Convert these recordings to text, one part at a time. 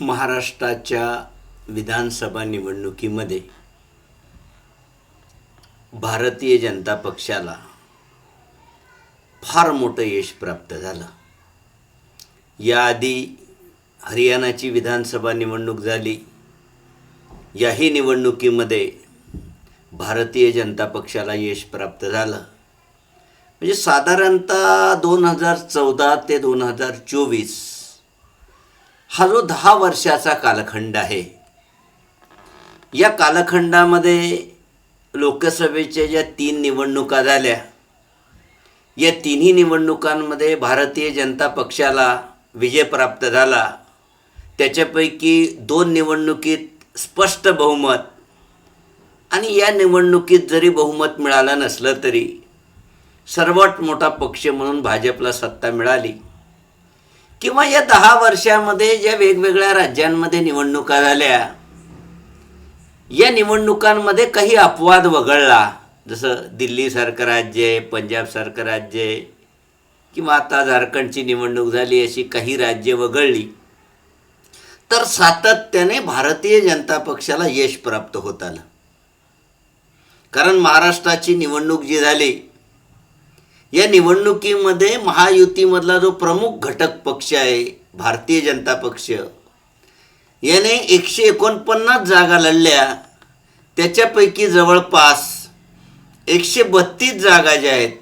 महाराष्ट्राच्या विधानसभा निवडणुकीमध्ये भारतीय जनता पक्षाला फार मोठं यश प्राप्त झालं. याआधी हरियाणाची विधानसभा निवडणूक झाली. याही निवडणुकीमध्ये भारतीय जनता पक्षाला यश प्राप्त झालं. म्हणजे साधारणतः दोन हजार चौदा ते दोन हजार चोवीस हा जो दहा वर्षाचा कालखंड आहे या कालखंडामध्ये लोकसभेच्या ज्या तीन निवडणुका झाल्या या तिन्ही निवडणुकांमध्ये भारतीय जनता पक्षाला विजय प्राप्त झाला. त्याच्यापैकी दोन निवडणुकीत स्पष्ट बहुमत आणि या निवडणुकीत जरी बहुमत मिळालं नसलं तरी सर्वात मोठा पक्ष म्हणून भाजपला सत्ता मिळाली. किंवा या दहा वर्षामध्ये ज्या वेगवेगळ्या राज्यांमध्ये निवडणुका झाल्या या निवडणुकांमध्ये काही अपवाद वगळला. जसं दिल्लीसारखं राज्य आहे पंजाबसारखं राज्य आहे किंवा आता झारखंडची निवडणूक झाली अशी काही राज्ये वगळली तर सातत्याने भारतीय जनता पक्षाला यश प्राप्त होत आलं. कारण महाराष्ट्राची निवडणूक जी झाली या निवडणुकीमध्ये महायुतीमधला जो प्रमुख घटक पक्ष आहे भारतीय जनता पक्ष याने एकशे एकोणपन्नास जागा लढल्या. त्याच्यापैकी जवळपास एकशे बत्तीस जागा ज्या आहेत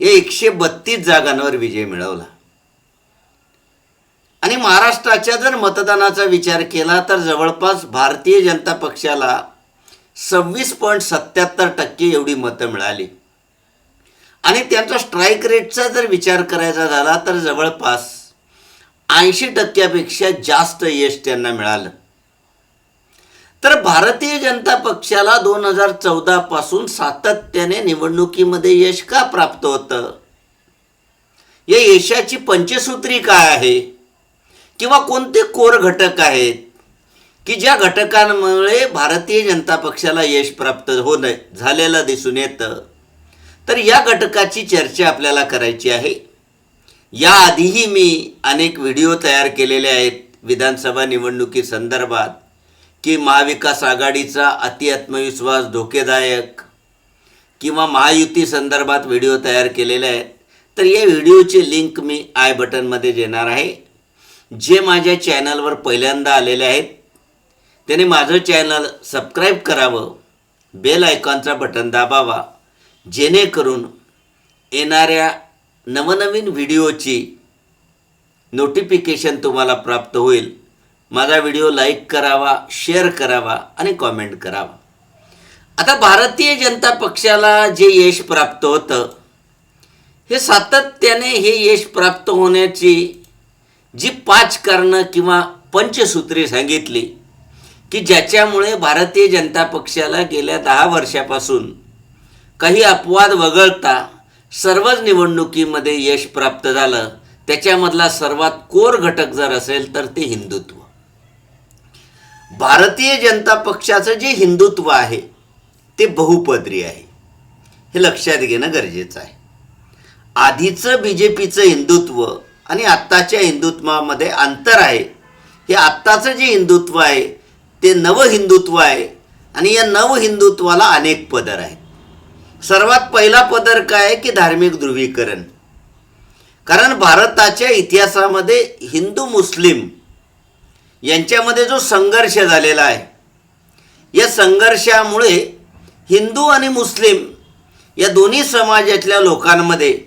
या एकशे बत्तीस जागांवर विजय मिळवला. आणि महाराष्ट्राच्या जर मतदानाचा विचार केला तर जवळपास भारतीय जनता पक्षाला सव्वीस पॉईंट सत्याहत्तर टक्के एवढी मतं मिळाली. आणि त्यांचा स्ट्राईक रेटचा जर विचार करायचा झाला तर जवळपास ऐंशी टक्क्यापेक्षा जास्त यश त्यांना मिळालं. तर भारतीय जनता पक्षाला दोन हजार चौदापासून सातत्याने निवडणुकीमध्ये यश का प्राप्त होतं? या यशाची पंचसूत्री काय आहे? किंवा कोणते कोर घटक आहेत? की ज्या घटकांमुळे भारतीय जनता पक्षाला यश प्राप्त होणं झालेलं दिसून येतं? तर या घटकाची चर्चा आपल्याला करायची आहे. याआधीही मी अनेक व्हिडिओ तयार केलेले आहेत विधानसभा निवडणुकी संदर्भात की महाविकास आघाडीचा अति आत्मविश्वास धोकेदायक किंवा महायुती संदर्भात व्हिडिओ तयार केलेले आहेत. तर या व्हिडिओची लिंक मी आय बटनमध्ये देणार आहे. जे माझ्या चॅनलवर पहिल्यांदा आलेले आहेत त्याने माझं चॅनल सबस्क्राईब करावं बेल आयकॉनचा बटन दाबावा जेणेकरून येणाऱ्या नवनवीन व्हिडिओची नोटिफिकेशन तुम्हाला प्राप्त होईल. माझा व्हिडिओ लाईक करावा शेअर करावा आणि कॉमेंट करावा. आता भारतीय जनता पक्षाला जे यश प्राप्त होतं हे सातत्याने हे यश प्राप्त होण्याची जी पाच कारणं किंवा पंचसूत्रे सांगितली की ज्याच्यामुळे भारतीय जनता पक्षाला गेल्या दहा वर्षापासून काही अपवाद वगळता सर्वच निवडणुकीमध्ये यश प्राप्त झालं. त्याच्यामधला सर्वात कोर घटक जर असेल तर ते हिंदुत्व. भारतीय जनता पक्षाचं जे हिंदुत्व आहे ते बहुपदरी आहे. हे लक्षात घेणं गरजेचं आहे. आधीचं बी जे पीचं हिंदुत्व आणि आत्ताच्या हिंदुत्वामध्ये अंतर आहे. हे आत्ताचं जे हिंदुत्व आहे ते नव हिंदुत्व आहे आणि या नव हिंदुत्वाला अनेक पदर आहेत. सर्वात पहिला पदर काय की धार्मिक ध्रुवीकरण? कारण भारताच्या इतिहासामध्ये हिंदू मुस्लिम यांच्यामध्ये जो संघर्ष झालेला आहे या संघर्षामुळे हिंदू आणि मुस्लिम या दोन्ही समाजातल्या लोकांमध्ये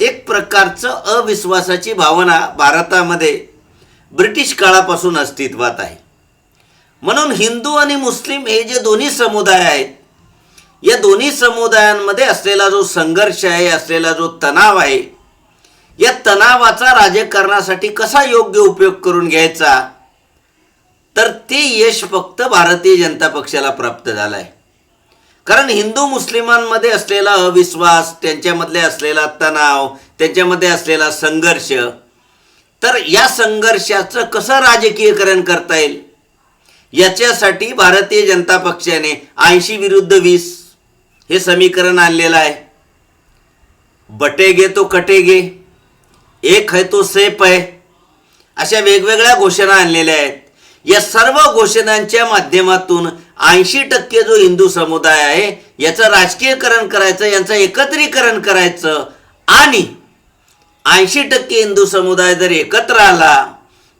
एक प्रकारचं अविश्वासाची भावना भारतामध्ये ब्रिटिश काळापासून अस्तित्वात आहे. म्हणून हिंदू आणि मुस्लिम हे जे दोन्ही समुदाय आहेत या दोन्ही समुदायांमध्ये असलेला जो संघर्ष आहे असलेला जो तणाव आहे या तणावाचा राजकारणासाठी कसा योग्य उपयोग करून घ्यायचा? तर ते यश फक्त भारतीय जनता पक्षाला प्राप्त झालं आहे कारण हिंदू मुस्लिमांमध्ये असलेला अविश्वास त्यांच्यामधले असलेला तणाव त्यांच्यामध्ये असलेला संघर्ष तर या संघर्षाचं कसं राजकीयकरण करता येईल? याच्यासाठी भारतीय जनता पक्षाने ऐंशी विरुद्ध वीस हे समीकरण आणलेलं आहे. बटेगे तो कटेगे एक है तो सेप आहे अशा वेगवेगळ्या घोषणा आणलेल्या आहेत. या सर्व घोषणांच्या माध्यमातून ऐंशी टक्के जो हिंदू समुदाय आहे याचं राजकीयकरण करायचं यांचं एकत्रीकरण करायचं आणि ऐंशी टक्के हिंदू समुदाय जर एकत्र आला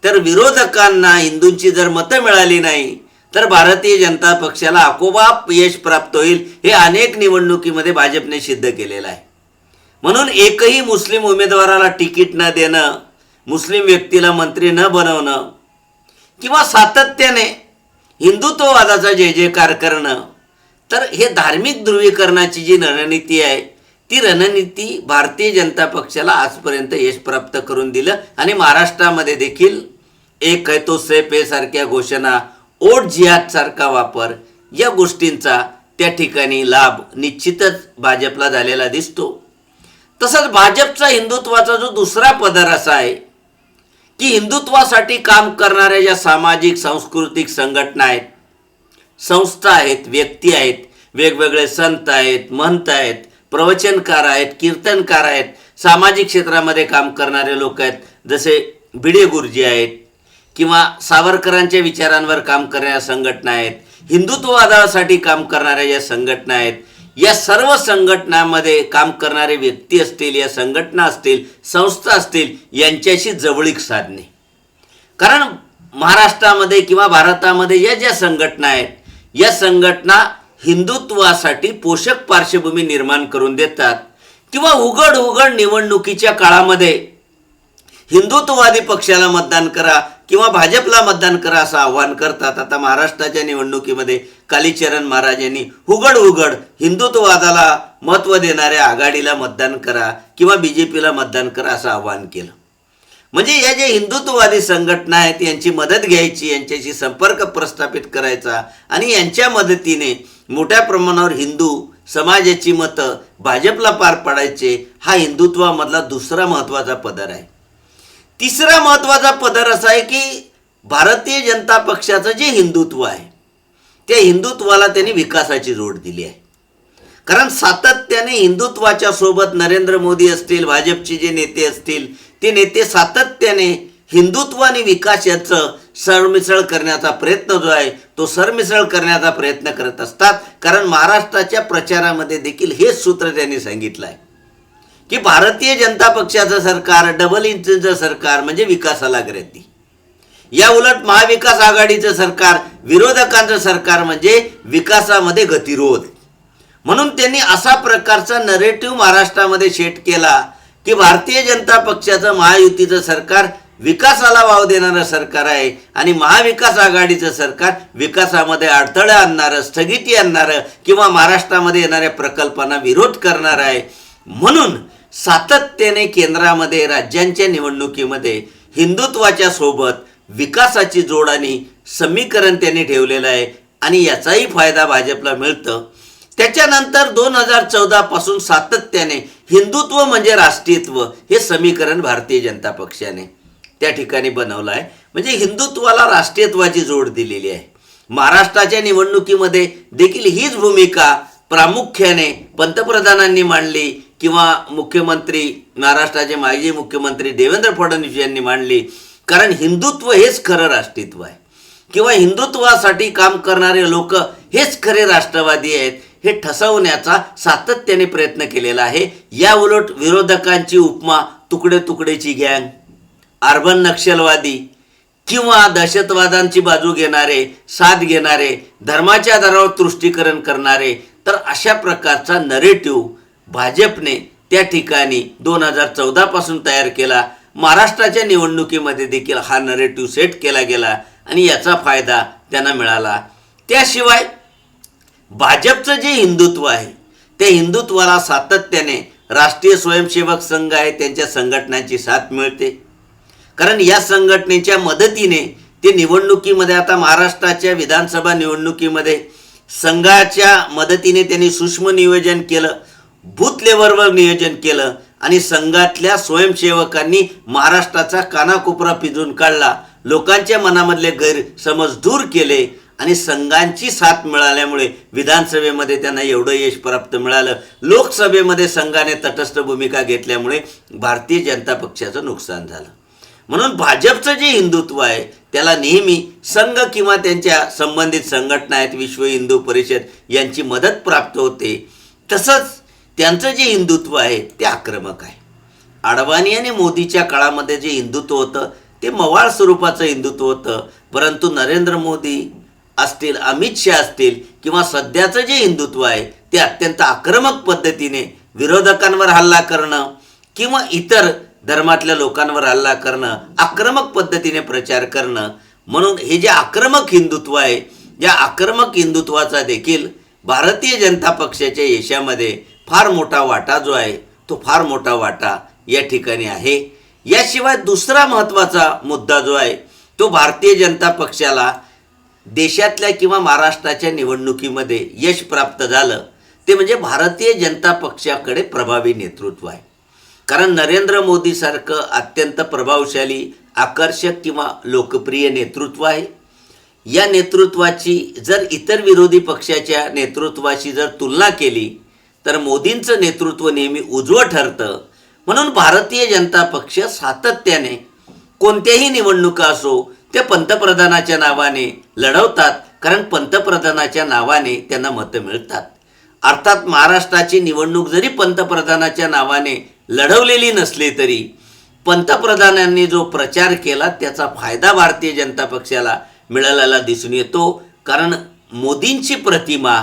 तर विरोधकांना हिंदूंची जर मतं मिळाली नाही तर भारतीय जनता पक्षाला आपोआप यश प्राप्त होईल हे अनेक निवडणुकीमध्ये भाजपने सिद्ध केलेलं आहे. म्हणून एकही मुस्लिम उमेदवाराला तिकीट न देणं मुस्लिम व्यक्तीला मंत्री न बनवणं किंवा सातत्याने हिंदुत्ववादाचा जय जयकार करणं तर हे धार्मिक ध्रुवीकरणाची जी रणनीती आहे ती रणनीती भारतीय जनता पक्षाला आजपर्यंत यश प्राप्त करून दिलं. आणि महाराष्ट्रामध्ये देखील एक है तो सेफ आहे सारख्या घोषणा ओट जिहादसारखा वापर या गोष्टींचा त्या ठिकाणी लाभ निश्चितच भाजपला झालेला दिसतो. तसंच भाजपचा हिंदुत्वाचा जो दुसरा पदर असा आहे की हिंदुत्वासाठी काम करणाऱ्या ज्या सामाजिक सांस्कृतिक संघटना आहेत संस्था आहेत व्यक्ती आहेत वेगवेगळे संत आहेत महंत आहेत प्रवचनकार आहेत कीर्तनकार आहेत सामाजिक क्षेत्रामध्ये काम करणारे लोक आहेत जसे भिडे गुरुजी आहेत किंवा सावरकरांच्या विचारांवर काम करणाऱ्या संघटना आहेत हिंदुत्ववादासाठी काम करणाऱ्या ज्या संघटना आहेत या सर्व संघटनामध्ये काम करणारे व्यक्ती असतील या संघटना असतील संस्था असतील यांच्याशी जवळीक साधणे. कारण महाराष्ट्रामध्ये किंवा भारतामध्ये या ज्या संघटना आहेत या संघटना हिंदुत्वासाठी पोषक पार्श्वभूमी निर्माण करून देतात किंवा उघड उघड निवडणुकीच्या काळामध्ये हिंदुत्ववादी पक्षाला मतदान करा किंवा भाजपला मतदान करा असं आवाहन करतात. आता महाराष्ट्राच्या निवडणुकीमध्ये कालीचरण महाराज यांनी उघड उघड हिंदुत्ववादाला महत्त्व देणाऱ्या आघाडीला मतदान करा किंवा बी जे पीला मतदान करा असं आवाहन केलं. म्हणजे या ज्या हिंदुत्ववादी संघटना आहेत यांची मदत घ्यायची यांच्याशी संपर्क प्रस्थापित करायचा आणि यांच्या मदतीने मोठ्या प्रमाणावर हिंदू समाजाची मतं भाजपला पार पाडायचे हा हिंदुत्वामधला दुसरा महत्त्वाचा पदर आहे. तिसरा महत्त्वाचा पदर असा आहे की भारतीय जनता पक्षाचं जे हिंदुत्व आहे त्या हिंदुत्वाला त्यांनी विकासाची जोड दिली आहे. कारण सातत्याने हिंदुत्वाच्या सोबत नरेंद्र मोदी असतील भाजपचे जे नेते असतील ते नेते सातत्याने हिंदुत्व आणि विकास याचं सरमिसळ करण्याचा प्रयत्न जो आहे तो सरमिसळ करण्याचा प्रयत्न करत असतात. कारण महाराष्ट्राच्या प्रचारामध्ये देखील हेच सूत्र त्यांनी सांगितलं आहे. की भारतीय जनता पक्षाचं सरकार डबल इंचचं सरकार म्हणजे विकासाला ग्रंथी या उलट महाविकास आघाडीचं सरकार विरोधकांचं सरकार म्हणजे विकासामध्ये गतिरोध. म्हणून त्यांनी असा प्रकारचा नरेटिव्ह महाराष्ट्रामध्ये शेट केला की भारतीय जनता पक्षाचं महायुतीचं सरकार विकासाला वाव देणारं सरकार आहे आणि महाविकास आघाडीचं सरकार विकासामध्ये अडथळे आणणारं स्थगिती आणणारं किंवा महाराष्ट्रामध्ये येणाऱ्या प्रकल्पांना विरोध करणार आहे. म्हणून सातत्याने केंद्रामध्ये राज्यांच्या निवडणुकीमध्ये हिंदुत्वाच्या सोबत विकासाची जोड आणि समीकरण त्यांनी ठेवलेलं आहे आणि याचाही फायदा भाजपला मिळतं. त्याच्यानंतर दोन हजार चौदापासून सातत्याने हिंदुत्व म्हणजे राष्ट्रीयत्व हे समीकरण भारतीय जनता पक्षाने त्या ठिकाणी बनवलं आहे. म्हणजे हिंदुत्वाला राष्ट्रीयत्वाची जोड दिलेली आहे. महाराष्ट्राच्या निवडणुकीमध्ये देखील हीच भूमिका प्रामुख्याने पंतप्रधानांनी मांडली किंवा मुख्यमंत्री महाराष्ट्राचे माजी मुख्यमंत्री देवेंद्र फडणवीस यांनी मांडली. कारण हिंदुत्व हेच खरं राष्ट्रीयत्व आहे. किंवा हिंदुत्वासाठी काम करणारे लोक हेच खरे राष्ट्रवादी आहेत हे ठसवण्याचा सातत्याने प्रयत्न केलेला आहे. या उलट विरोधकांची उपमा तुकडे तुकडेची गँग अर्बन नक्षलवादी किंवा दहशतवादांची बाजू घेणारे साथ घेणारे धर्माच्या आधारावर तुष्टीकरण करणारे तर अशा प्रकारचा नरेटिव्ह भाजपने त्या ठिकाणी दोन हजार चौदापासून तयार केला. महाराष्ट्राच्या निवडणुकीमध्ये देखील हा नरेटिव्ह सेट केला गेला आणि याचा फायदा त्यांना मिळाला. त्याशिवाय भाजपचं जे हिंदुत्व आहे त्या हिंदुत्वाला सातत्याने राष्ट्रीय स्वयंसेवक संघ आहे त्यांच्या संघटनांची साथ मिळते. कारण या संघटनेच्या मदतीने ते निवडणुकीमध्ये आता महाराष्ट्राच्या विधानसभा निवडणुकीमध्ये संघाच्या मदतीने त्यांनी सूक्ष्म नियोजन केलं. बूथ लेवलवर नियोजन केलं आणि संघातल्या स्वयंसेवकांनी महाराष्ट्राचा कानाकोपरा पिजून काढला. लोकांच्या मनामधले गैरसमज दूर केले आणि संघांची साथ मिळाल्यामुळे विधानसभेमध्ये त्यांना एवढं यश प्राप्त मिळालं. लोकसभेमध्ये संघाने तटस्थ भूमिका घेतल्यामुळे भारतीय जनता पक्षाचं नुकसान झालं. म्हणून भाजपचं जे हिंदुत्व आहे त्याला नेहमी संघ किंवा त्यांच्या संबंधित संघटना आहेत विश्व हिंदू परिषद यांची मदत प्राप्त होते. तसंच त्यांचं जे हिंदुत्व आहे ते आक्रमक आहे. अडवाणी आणि मोदीच्या काळामध्ये जे हिंदुत्व होतं ते मवाळ स्वरूपाचं हिंदुत्व होतं. परंतु नरेंद्र मोदी असतील अमित शहा असतील किंवा सध्याचं जे हिंदुत्व आहे ते अत्यंत आक्रमक पद्धतीने विरोधकांवर हल्ला करणं किंवा इतर धर्मातल्या लोकांवर हल्ला करणं आक्रमक पद्धतीने प्रचार करणं म्हणून हे जे आक्रमक हिंदुत्व आहे या आक्रमक हिंदुत्वाचा देखील भारतीय जनता पक्षाच्या यशामध्ये फार मोठा वाटा जो आहे तो फार मोठा वाटा या ठिकाणी आहे. याशिवाय दुसरा महत्त्वाचा मुद्दा जो आहे तो भारतीय जनता पक्षाला देशातल्या किंवा महाराष्ट्राच्या निवडणुकीमध्ये यश प्राप्त झालं ते म्हणजे भारतीय जनता पक्षाकडे प्रभावी नेतृत्व आहे. कारण नरेंद्र मोदीसारखं अत्यंत प्रभावशाली आकर्षक किंवा लोकप्रिय नेतृत्व आहे. या नेतृत्वाची जर इतर विरोधी पक्षाच्या नेतृत्वाशी जर तुलना केली तर मोदींचं नेतृत्व नेहमी उजवं ठरतं. म्हणून भारतीय जनता पक्ष सातत्याने कोणत्याही निवडणुका असो ते पंतप्रधानाच्या नावाने लढवतात. कारण पंतप्रधानाच्या नावाने त्यांना मतं मिळतात. अर्थात महाराष्ट्राची निवडणूक जरी पंतप्रधानाच्या नावाने लढवलेली नसली तरी पंतप्रधानांनी जो प्रचार केला त्याचा फायदा भारतीय जनता पक्षाला मिळालेला दिसून येतो. कारण मोदींची प्रतिमा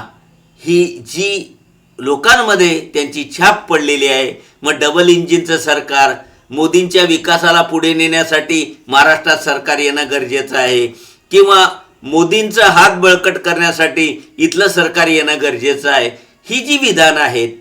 ही जी लोकांमध्ये त्यांची छाप पडलेली आहे. मग डबल इंजिनचं सरकार मोदींच्या विकासाला पुढे नेण्यासाठी महाराष्ट्रात सरकार येणं गरजेचं आहे. किंवा मोदींचा हात बळकट करण्यासाठी इथलं सरकार येणं गरजेचं आहे. ही जी विधानं आहेत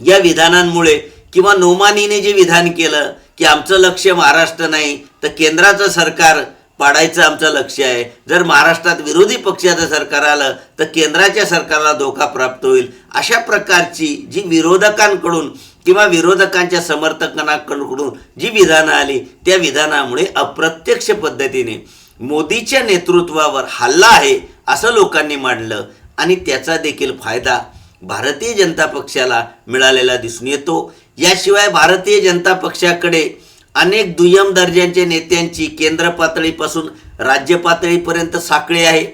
या विधानांमुळे किंवा नोमानीने जे विधान केलं की आमचं लक्ष महाराष्ट्र नाही तर केंद्राचं सरकार पाडायचं आमचं लक्ष आहे. जर महाराष्ट्रात विरोधी पक्षाचं सरकार आलं तर केंद्राच्या सरकारला धोका प्राप्त होईल. अशा प्रकारची जी विरोधकांकडून किंवा विरोधकांच्या समर्थकांकडून जी विधानं आली त्या विधानामुळे अप्रत्यक्ष पद्धतीने मोदीच्या नेतृत्वावर हल्ला आहे असं लोकांनी मांडलं. आणि त्याचा देखील फायदा भारतीय जनता पक्षाला मिळालेला दिसून येतो. याशिवाय भारतीय जनता पक्षाकडे अनेक दुय्यम दर्जांच्या नेत्यांची केंद्र पातळीपासून राज्य पातळीपर्यंत साखळी आहे.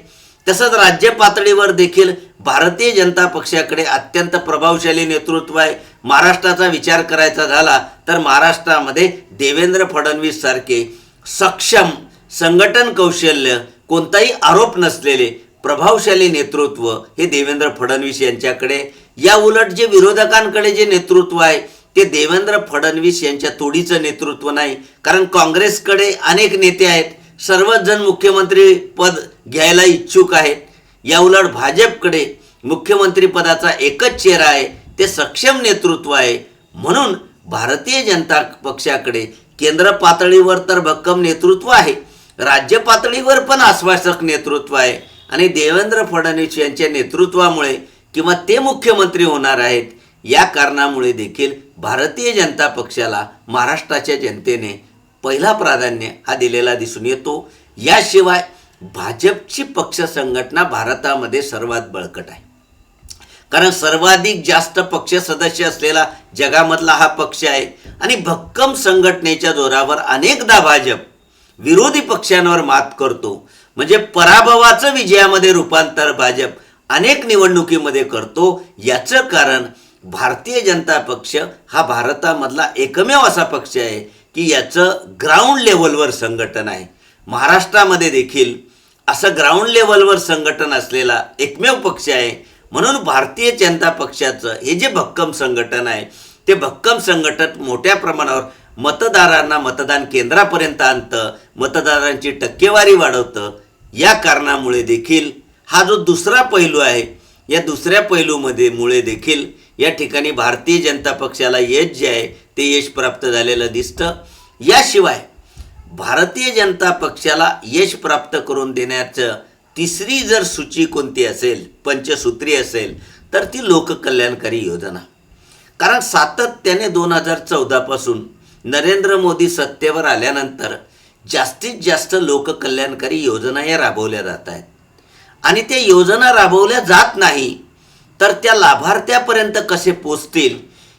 तसंच राज्य पातळीवर देखील भारतीय जनता पक्षाकडे अत्यंत प्रभावशाली नेतृत्व आहे. महाराष्ट्राचा विचार करायचा झाला तर महाराष्ट्रामध्ये देवेंद्र फडणवीस सारखे सक्षम संघटन कौशल्य कोणताही आरोप नसलेले प्रभावशाली नेतृत्व हे देवेंद्र फडणवीस यांच्याकडे. या उलट जे विरोधकांकडे जे नेतृत्व आहे ते देवेंद्र फडणवीस यांच्या तोडीचं नेतृत्व नाही. कारण काँग्रेसकडे अनेक नेते आहेत. सर्वच जण मुख्यमंत्री पद घ्यायला इच्छुक आहेत. या उलट भाजपकडे मुख्यमंत्री पदाचा एकच चेहरा आहे. ते सक्षम नेतृत्व आहे. म्हणून भारतीय जनता पक्षाकडे केंद्र पातळीवर तर भक्कम नेतृत्व आहे. राज्य पातळीवर पण आश्वासक नेतृत्व आहे. आणि देवेंद्र फडणवीस यांच्या नेतृत्वामुळे किंवा ते मुख्यमंत्री होणार आहेत या कारणामुळे देखील भारतीय जनता पक्षाला महाराष्ट्राच्या जनतेने पहिला प्राधान्य हा दिलेला दिसून येतो. याशिवाय भाजपची पक्ष संघटना भारतामध्ये सर्वात बळकट आहे. कारण सर्वाधिक जास्त पक्ष सदस्य असलेला जगामधला हा पक्ष आहे आणि भक्कम संघटनेच्या जोरावर अनेकदा भाजप विरोधी पक्षांवर मात करतो. म्हणजे पराभवाचं विजयामध्ये रूपांतर भाजप अनेक निवडणुकीमध्ये करतो. याचं कारण भारतीय जनता पक्ष हा भारतामधला एकमेव असा पक्ष आहे की याचं ग्राउंड लेवलवर संघटन आहे. महाराष्ट्रामध्ये देखील असं ग्राउंड लेवलवर संघटन असलेला एकमेव पक्ष आहे. म्हणून भारतीय जनता पक्षाचं हे जे भक्कम संघटन आहे ते भक्कम संघटन मोठ्या प्रमाणावर मतदारांना मतदान केंद्रापर्यंत आणतं मतदारांची टक्केवारी वाढवतं. या कारणामुळे देखील हा जो दुसरा पैलू आहे या दुसऱ्या पैलूमध्ये मुळे देखील या ठिकाणी भारतीय जनता पक्षाला यश जे आहे ते यश प्राप्त झालेलं दिसतं. याशिवाय भारतीय जनता पक्षाला यश प्राप्त करून देण्याचं तिसरी जर सूची कोणती असेल पंचसूत्री असेल तर ती लोककल्याणकारी योजना. कारण सातत्याने दोन हजार चौदापासून नरेंद्र मोदी सत्तेवर आल्यानंतर जास्तीत जास्त लोककल्याणकारी योजना या राबवल्या जात आहेत. आणि त्या योजना राबवल्या जात नाही तर त्या लाभार्थ्यापर्यंत कसे पोचतील?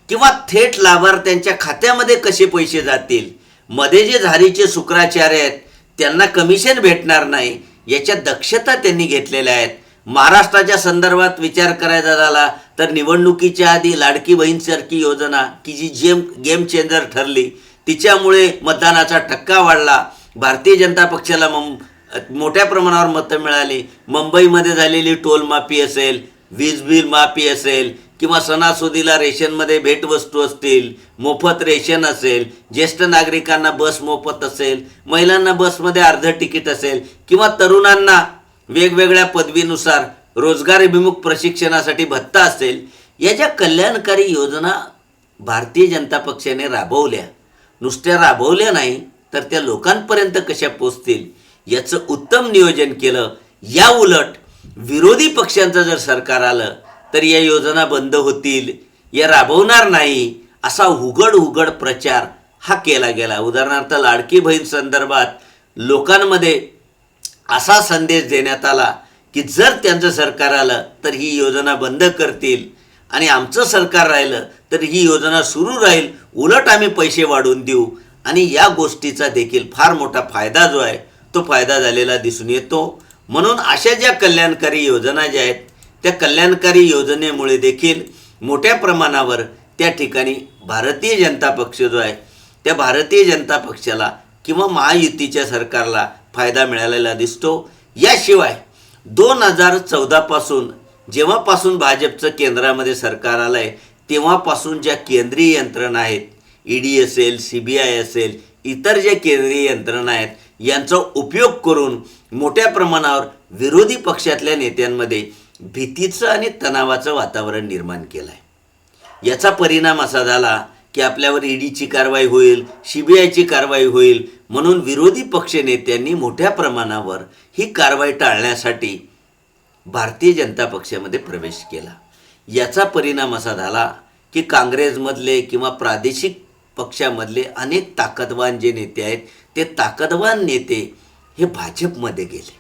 किंवा थेट लाभार्थ्यांच्या खात्यामध्ये कसे पैसे जातील? मध्ये जे झारीचे शुक्राचार्य आहेत त्यांना कमिशन भेटणार नाही. याच्या दक्षता त्यांनी घेतलेल्या आहेत. महाराष्ट्राच्या संदर्भात विचार करायचा झाला तर निवडणुकीच्या आधी लाडकी बहीणसारखी योजना की जी जेम गेम चेंजर ठरली तिच्यामुळे मतदानाचा टक्का वाढला. भारतीय जनता पक्षाला मं मोठ्या प्रमाणावर मतं मिळाली. मुंबईमध्ये झालेली टोलमाफी असेल वीज बिल माफी असेल किंवा सणासुदीला रेशनमध्ये भेटवस्तू असतील मोफत रेशन असेल ज्येष्ठ नागरिकांना बस मोफत असेल महिलांना बसमध्ये अर्ध तिकीट असेल किंवा तरुणांना वेगवेगळ्या पदवीनुसार रोजगारभिमुख प्रशिक्षणासाठी भत्ता असेल या ज्या कल्याणकारी योजना भारतीय जनता पक्षाने राबवल्या. नुसत्या राबवल्या नाही तर त्या लोकांपर्यंत कशा पोचतील? याचं उत्तम नियोजन केलं या उलट विरोधी पक्षांचं जर सरकार आलं तर या योजना बंद होतील या राबवणार नाही असा उघड उघड प्रचार हा केला गेला. उदाहरणार्थ लाडकी बहीण संदर्भात लोकांमध्ये असा संदेश देण्यात आला की जर त्यांचं सरकार आलं तर ही योजना बंद करतील. आणि आमचं सरकार राहिलं तर ही योजना सुरू राहील. उलट आम्ही पैसे वाढवून देऊ. आणि या गोष्टीचा देखील फार मोठा फायदा जो आहे तो फायदा झालेला दिसून येतो. म्हणून अशा ज्या कल्याणकारी योजना ज्या आहेत त्या कल्याणकारी योजनेमुळे देखील मोठ्या प्रमाणावर त्या ठिकाणी भारतीय जनता पक्ष जो आहे त्या भारतीय जनता पक्षाला किंवा महायुतीच्या सरकारला फायदा मिळालेला दिसतो. याशिवाय दोन हजार चौदापासून जेव्हापासून भाजपचं केंद्रामध्ये सरकार आलं आहे तेव्हापासून ज्या केंद्रीय यंत्रणा आहेत ई डी असेल सी बी आय असेल इतर ज्या केंद्रीय यंत्रणा आहेत यांचा उपयोग करून मोठ्या प्रमाणावर विरोधी पक्षातल्या नेत्यांमध्ये भीतीचं आणि तणावाचं वातावरण निर्माण केलं आहे याचा परिणाम असा झाला की आपल्यावर ईडीची कारवाई होईल सी बी आयची कारवाई होईल म्हणून विरोधी पक्ष नेत्यांनी मोठ्या प्रमाणावर ही कारवाई टाळण्यासाठी भारतीय जनता पक्षामध्ये प्रवेश केला. याचा परिणाम असा झाला की काँग्रेसमधले किंवा प्रादेशिक पक्षामधले अनेक ताकदवान जे नेते आहेत ते ताकदवान नेते हे भाजपमध्ये गेले.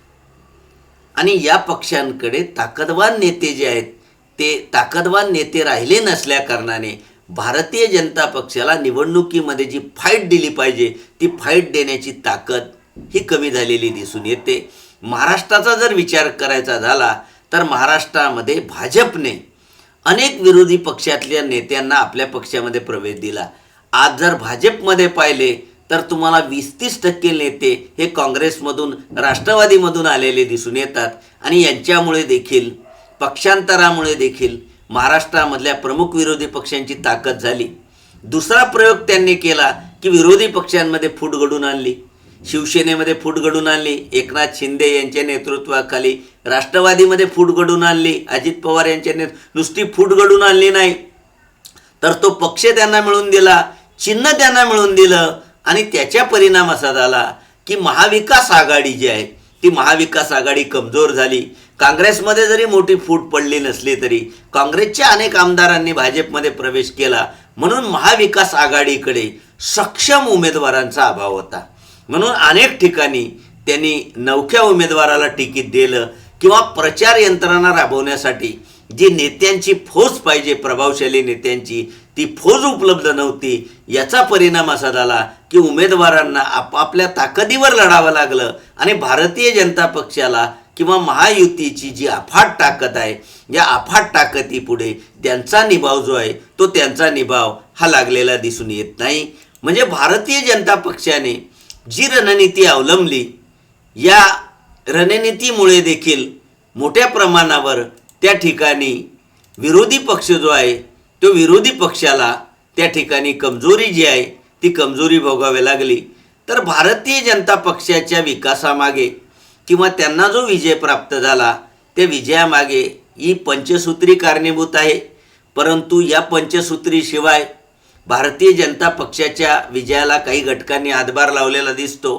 आणि या पक्षांकडे ताकदवान नेते जे आहेत ते ताकदवान नेते राहिले नसल्या कारणाने भारतीय जनता पक्षाला निवडणुकीमध्ये जी फाईट दिली पाहिजे ती फाईट देण्याची ताकद ही कमी झालेली दिसून येते. महाराष्ट्राचा जर विचार करायचा झाला तर महाराष्ट्रामध्ये भाजपने अनेक विरोधी पक्षातल्या नेत्यांना आपल्या पक्षामध्ये प्रवेश दिला. आज जर भाजपमध्ये पाहिले तर तुम्हाला वीस तीस टक्के नेते हे काँग्रेसमधून राष्ट्रवादीमधून आलेले दिसून येतात. आणि यांच्यामुळे देखील पक्षांतरामुळे देखील महाराष्ट्रामधल्या प्रमुख विरोधी पक्षांची ताकद झाली. दुसरा प्रयोग त्यांनी केला की विरोधी पक्षांमध्ये फूट घडून आणली. शिवसेनेमध्ये फूट घडून आणली. एकनाथ शिंदे यांच्या नेतृत्वाखाली राष्ट्रवादीमध्ये फूट घडून आणली. अजित पवार यांच्या नेत नुसती फूट घडून आणली नाही. तर तो पक्ष त्यांना मिळून दिला. चिन्ह त्यांना मिळून दिलं आणि त्याच्या परिणाम असा झाला की महाविकास आघाडी जी आहे ती महाविकास आघाडी कमजोर झाली. काँग्रेसमध्ये जरी मोठी फूट पडली नसली तरी काँग्रेसच्या अनेक आमदारांनी भाजपमध्ये प्रवेश केला. म्हणून महाविकास आघाडीकडे सक्षम उमेदवारांचा अभाव होता. म्हणून अनेक ठिकाणी त्यांनी नवख्या उमेदवाराला तिकीट दिलं किंवा प्रचार यंत्रणा राबवण्यासाठी जी नेत्यांची फौज पाहिजे प्रभावशाली नेत्यांची ती फौज उपलब्ध नव्हती. याचा परिणाम असा झाला की उमेदवारांना आपापल्या ताकदीवर लढावं लागलं आणि भारतीय जनता पक्षाला किंवा महायुतीची जी अफाट ताकद आहे या अफाट ताकदीपुढे त्यांचा निभाव जो आहे तो त्यांचा निभाव हा लागलेला दिसून येत नाही. म्हणजे भारतीय जनता पक्षाने जी रणनीती अवलंबली या रणनीतीमुळे देखील मोठ्या प्रमाणावर त्या ठिकाणी विरोधी पक्ष जो आहे तो विरोधी पक्षाला त्या ठिकाणी कमजोरी जी आहे ती कमजोरी भोगावी लागली. तर भारतीय जनता पक्षाच्या विकासामागे किंवा त्यांना जो विजय प्राप्त झाला त्या विजयामागे ही पंचसूत्री कारणीभूत आहे. परंतु या पंचसूत्रीशिवाय भारतीय जनता पक्षाच्या विजयाला काही घटकांनी हातभार लावलेला दिसतो.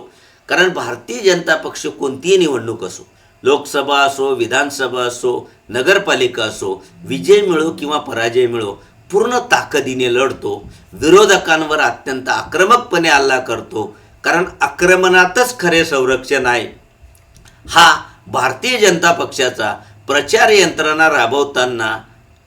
कारण भारतीय जनता पक्ष कोणतीही निवडणूक असो लोकसभा असो विधानसभा असो नगरपालिका असो विजय मिळो किंवा पराजय मिळो पूर्ण ताकदीने लढतो विरोधकांवर अत्यंत आक्रमकपणे हल्ला करतो कारण आक्रमणातच खरे संरक्षण आहे. हा भारतीय जनता पक्षाचा प्रचार यंत्रणा राबवताना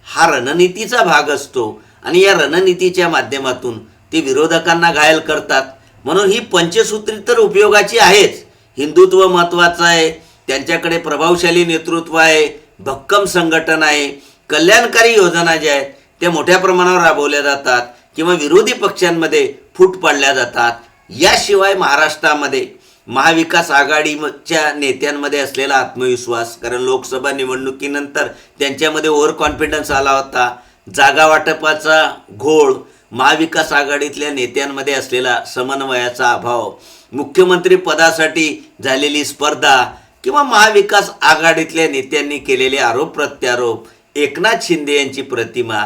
हा रणनीतीचा भाग असतो आणि या रणनीतीच्या माध्यमातून ते विरोधकांना घायल करतात. म्हणून ही पंचसूत्री तर उपयोगाची आहेच. हिंदुत्व महत्त्वाचं आहे त्यांच्याकडे प्रभावशाली नेतृत्व आहे भक्कम संघटन आहे कल्याणकारी योजना ज्या आहेत त्या मोठ्या प्रमाणावर राबवल्या जातात किंवा विरोधी पक्षांमध्ये फूट पाडल्या जातात. याशिवाय महाराष्ट्रामध्ये महाविकास आघाडीच्या नेत्यांमध्ये असलेला आत्मविश्वास कारण लोकसभा निवडणुकीनंतर त्यांच्यामध्ये ओव्हर कॉन्फिडन्स आला होता. जागा वाटपाचा घोळ महाविकास आघाडीतल्या नेत्यांमध्ये असलेला समन्वयाचा अभाव मुख्यमंत्री पदासाठी झालेली स्पर्धा किंवा महाविकास आघाडीतल्या नेत्यांनी केलेले आरोप प्रत्यारोप एकनाथ शिंदे यांची प्रतिमा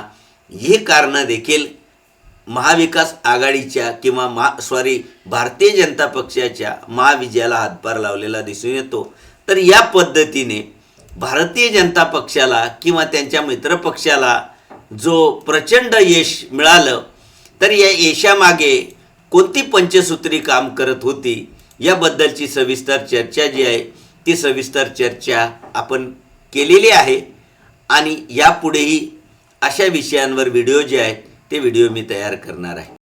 ही कारणं देखील महाविकास आघाडीच्या किंवा महा सॉरी भारतीय जनता पक्षाच्या महाविजयाला हातभार लावलेला दिसून येतो. तर या पद्धतीने भारतीय जनता पक्षाला किंवा त्यांच्या मित्रपक्षाला जो प्रचंड यश मिळालं तर या यशामागे कोणती पंचसूत्री काम करत होती याबद्दलची सविस्तर चर्चा जी आहे ती सविस्तर चर्चा आपण केलेली आहे. आणि यापुढेही अशा विषयांवर व्हिडिओ जे आहेत ते व्हिडिओ मी तयार करणार आहे.